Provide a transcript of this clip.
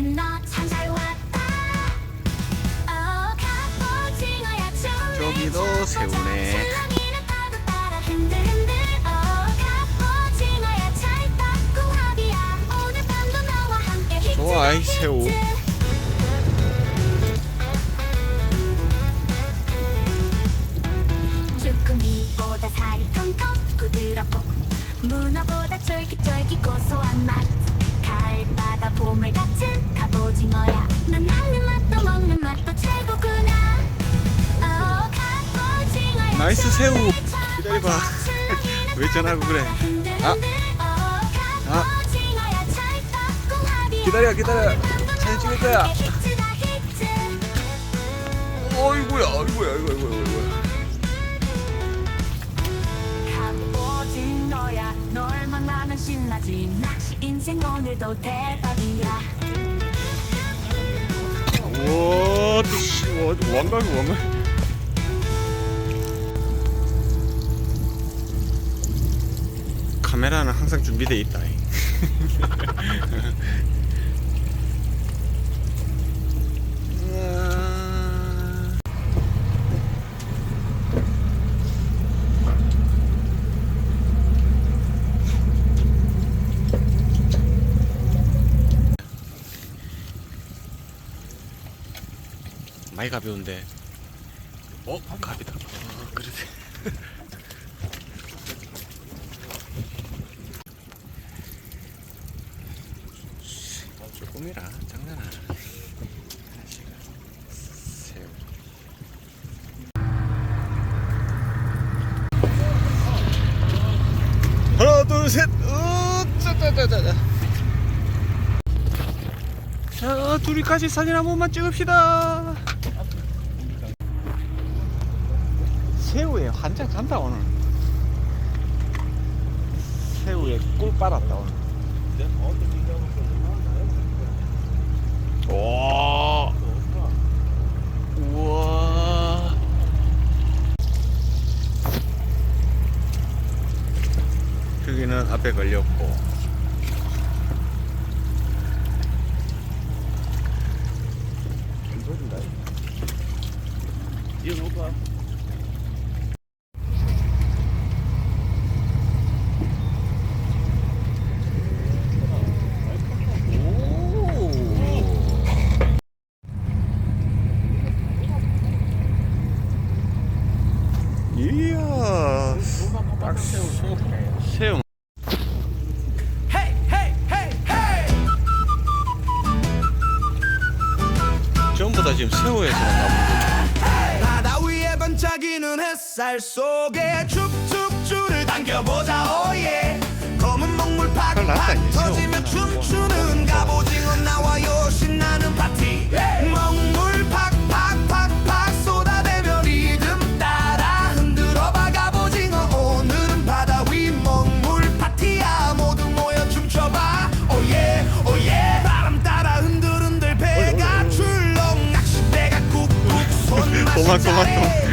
같은 너참 잘 왔다. 어 갑오징어야 저기도 새우네. 어 함께 히트 좋아, 이 새우. 쭈꾸미보다 살이 통통 나이스 새우. 잘 기다려봐. 왜 전화하고 그래? 아. 아, 아. 기다려, 기다려. 사진 찍을 거야. 어이구야, 어이구야, 어이구야, 어이구야. 갑오징어야 널 만나면 신나지 낚시 인생 오늘도 대박이야 우와, 또 씨, 와, 왕각이 왕각. 카메라는 항상 준비돼 있다. 많이 가벼운데. 어, 갑이다. 어, 그러네. 조금이라 장난아. 새우. 하나, 둘, 셋. 으, 짜자자자자. 자, 둘이 같이 사진 한 번만 찍읍시다. 새우에 한장 간다 오늘. 새우에 꿀 빨았다 오늘. 여기는 앞에 걸렸고. 이야 딱 새우 전부 다 지금 새우에서 나오는 바다 위에 반짝이는 햇살 속에 축축 줄을 당겨보자 오예 검은 먹물 큰일 났다, 怖怖怖